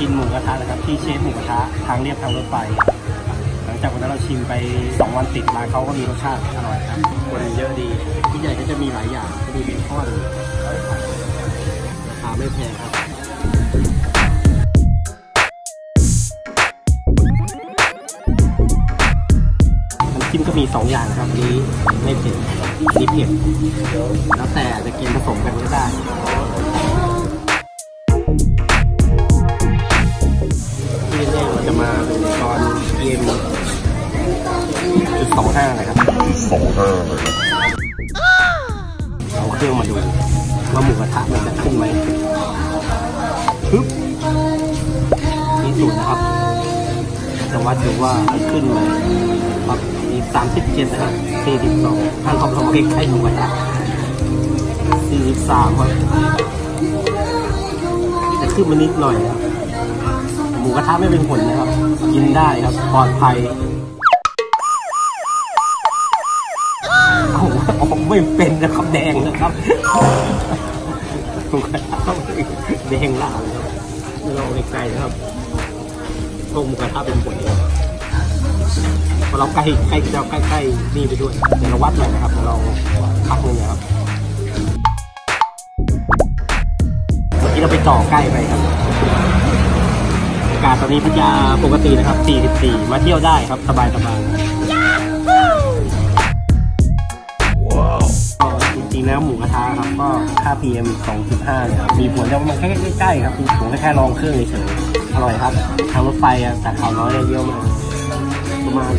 กินหมูกระทะนะครับ ที่เชฟหมูกระทะทางเรียบทางรถไฟ หลังจากวันนั้นเราชิมไป 2 วันติดร้านเขาก็มีรสชาติอร่อยครับคนเยอะดีที่ใหญ่ก็จะมีหลายอย่างก็มีเบคอนราคาไม่แพงครับจิ้มก็มี 2 อย่างครับนี้ไม่เผ็ดอันนี้เผ็ดแล้วแต่จะกินผสมกันก็ได้ สองห้านะครับสองห้าเลยครับเอาเครื่องมาดูว่าหมูกระทะมันจะขึ้นไหมปึ๊บนี่สูตรนะครับจะวัดดูว่ามันขึ้นไหมครับมีสามสิบเจ็ดนะครับสี่สิบสองถ้าเราลองใกล้ๆหมูกระทะสี่สิบสามครับจะขึ้นมานิดหน่อยนะครับหมูกระทะไม่เป็นผลนะครับ กินได้ครับปลอดภัย เอาอไม่เป็นนะครับแดงนะครับหมูกระทะแดงล่างครับเราไกลนะครับพวกหมูกระทะเป็นผลนะครับพอเราใกล้ใกล้จะใกล้ๆนี่ไปด้วยเดี๋ยวเราวัดหน่อยนะครับเดี๋ยวเราพักนึงนะครับเมื่อกี้เราไปต่อใกล้ไปครับอากาศตอนนี้พัทยาปกตินะครับ 44 มาเที่ยวได้ครับสบายสบาย ครับก็ค่า PM 2.5เนี่ยมีผลแต่มันแค่ใกล้ๆครับผมก็แค่ลองเครื่องเฉยๆอร่อยครับ ทางรถไฟอะจากเขาน้อยเนี่ยเยอะมากประมาณ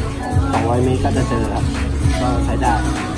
200 เมตรก็จะเจอครับก็ใช้ได้เยี่ยมเยี่ยม